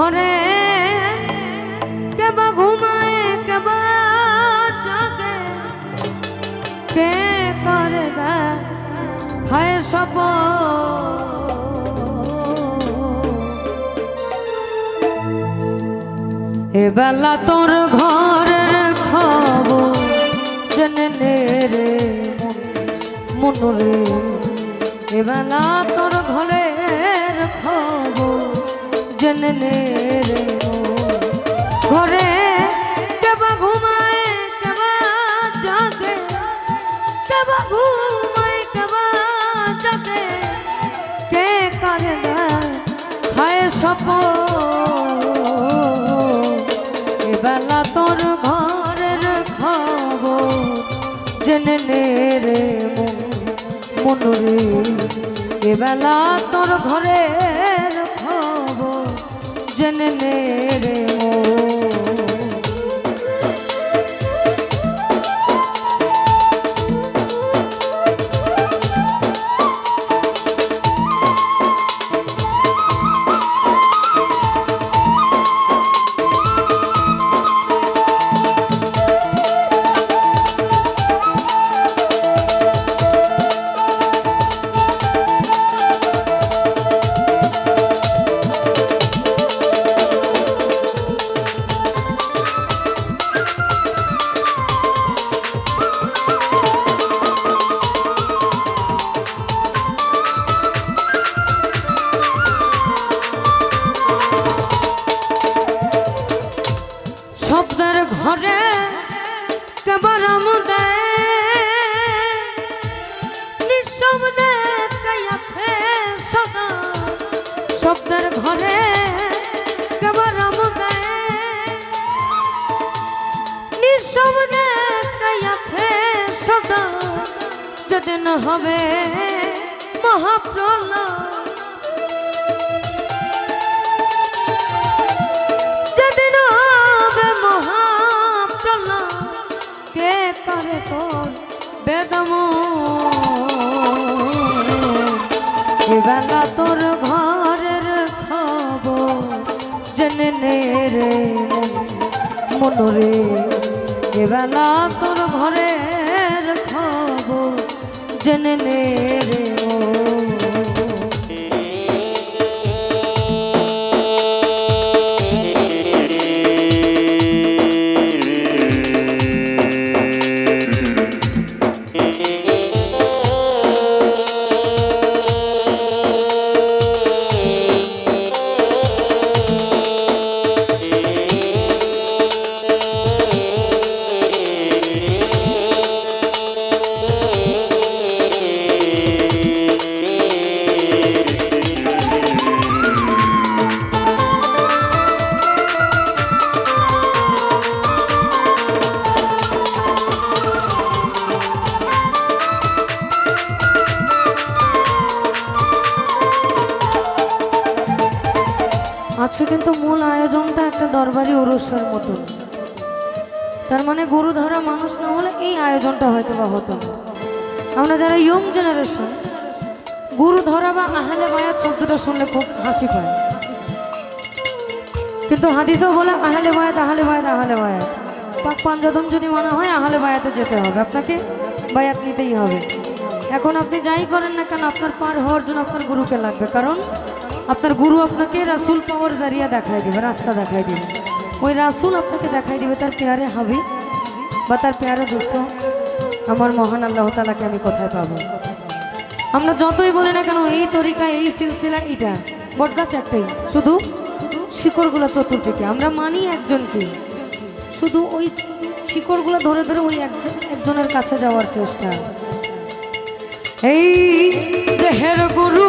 ঘরে। কেবা ঘুমায়, কেবা জাগে। কে করে গা হয় সব এবেলা তোর ঘরের খবর জেনে নে রে মনরে এ বেলা তোর ঘরে সপ এবেলা তোর ঘরের খব জেনে নে রে মনুরে মন এবেলা তোর ঘরের খব জেনে নে রে নিঃশব্দে কাই আছে সদা। শব্দের ঘরে কেবল আমদে নিঃশব্দে আছে সদা। যেদিন হবে মহাপ্রলয়। এবেলা তোর ঘরের খবর জেনে নে রে মনরে এ এবেলা তোর ঘরের খবর জেনে রে মন। আজকে কিন্তু মূল আয়োজনটা একটা দরবারি ওরসের মতন। তার মানে গরু ধরা মানুষ না হলে এই আয়োজনটা হয়তো বা হতো আমরা যারা ইয়ং জেনারেশন গরু ধরা বা আহলে বায়াত শব্দটা শুনলে খুব হাসি পায়। কিন্তু হাদিসেও বলে, আহলে বায়াত আহলে বায়াত আহলে বায়াত। পাক পাঞ্জাতন যদি মানা হয়, আহলে বায়াতে যেতে হবে। আপনাকে বায়াত নিতেই হবে। এখন আপনি যাই করেন না কেন, আপনার পার হওয়ার জন্য আপনার গুরুকে লাগবে। কারণ আপনার গুরু আপনাকে রাসুল পাওয়ার দাঁড়িয়ে দেখাই দিবে, রাস্তা দেখাই দিবে। ওই রাসুল আপনাকে দেখাই দিবে তার পেয়ারে হাবি বা তার পেয়ারে দোস্ত আমার মহান আল্লাহ তালাকে আমি কোথায় পাবো? আমরা যতই বলি না কেন, এই তরিকা, এই সিলসিলা এটা। বটগাছ একটাই, শুধু শিকড়গুলো চতুর্দিকে। আমরা মানি একজনকে। শুধু ওই শিকড়গুলো ধরে ধরে ওই একজন, একজনের কাছে যাওয়ার চেষ্টা। এই দেহের গুরু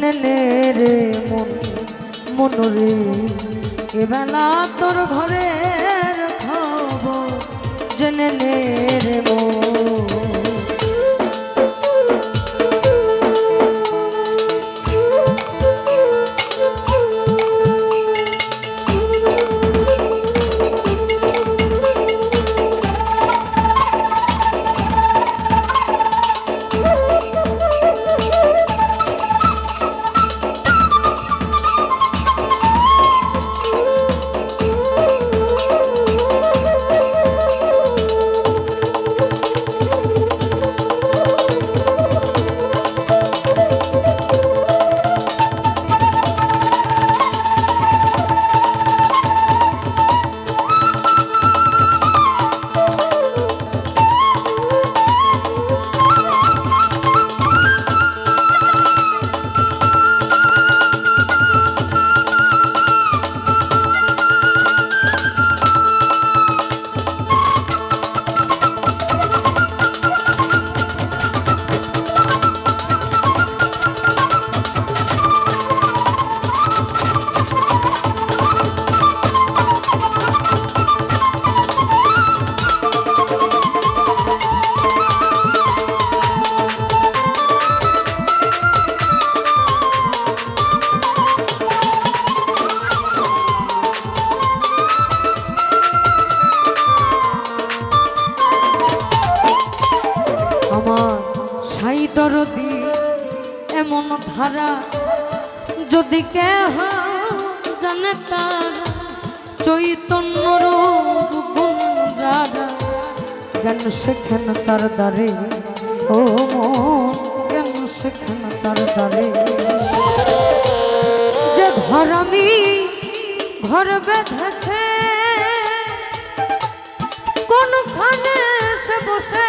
নে রে মন মন রে। এবেলা তোর ঘরের খবর জেনে রে মন। দরদি, এমন ধারা যদি কেহ জানে তার, চৈতন্য গুণ যারা, জ্ঞান শেখেন তার দ্বারে, ও মন জ্ঞান শেখেন তার দ্বারে। যে ঘর আমি ঘর বেঁধেছে, কোনখানে সে বসে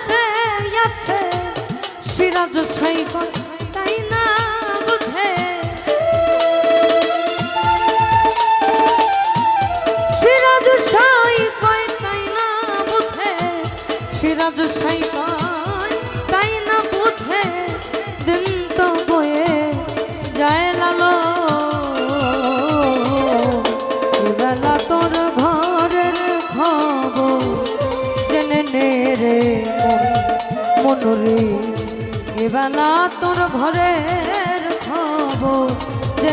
বসে আছে সিরাজ সাইকল তাই না বুঝে? সিরাজ সাই তাই না বুঝে? সিরাজ সাই